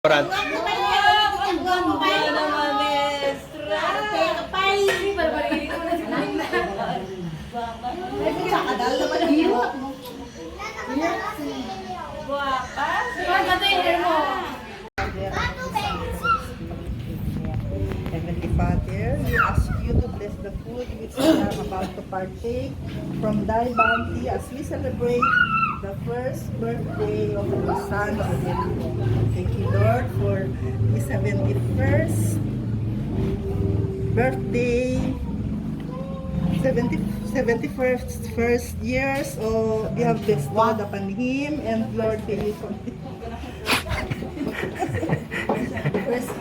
Brad. Heavenly Father, we ask you to bless the food which we are about to partake from thy bounty as we celebrate the first birthday of the Son the Thank you, Lord, for the 71st birthday. 70, 71st first years of you have bestowed upon him and Lord may you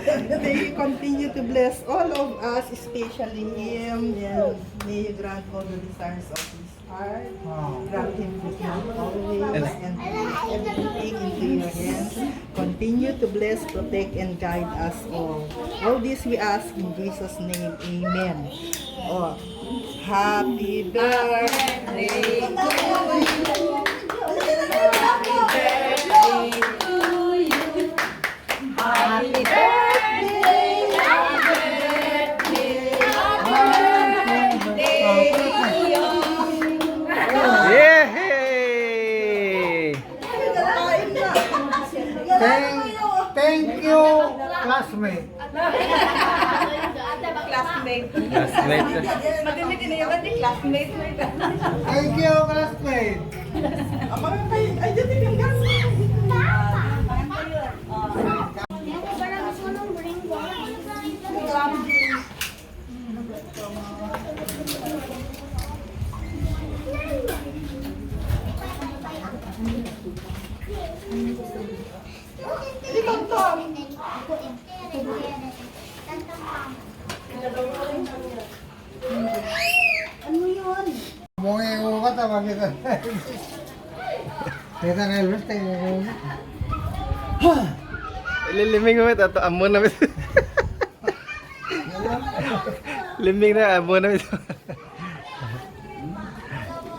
continue may you continue to bless all of us, especially him, and may you grant all the desires of his heart. Grant him wisdom always, and everything into your hands. Continue to bless, protect, and guide us all. All this we ask in Jesus' name. Amen. Oh, happy birthday Thank, thank you, classmate. Classmate. Classmate. Na yung ating classmate. Thank you, classmate. Ay, dito yung gas. Ikaw to. Bungi ko ka tawag kita. Kita na Elvis, tayo ko. Liliming mo ito. Amo na ito. Liming na, amo na ito.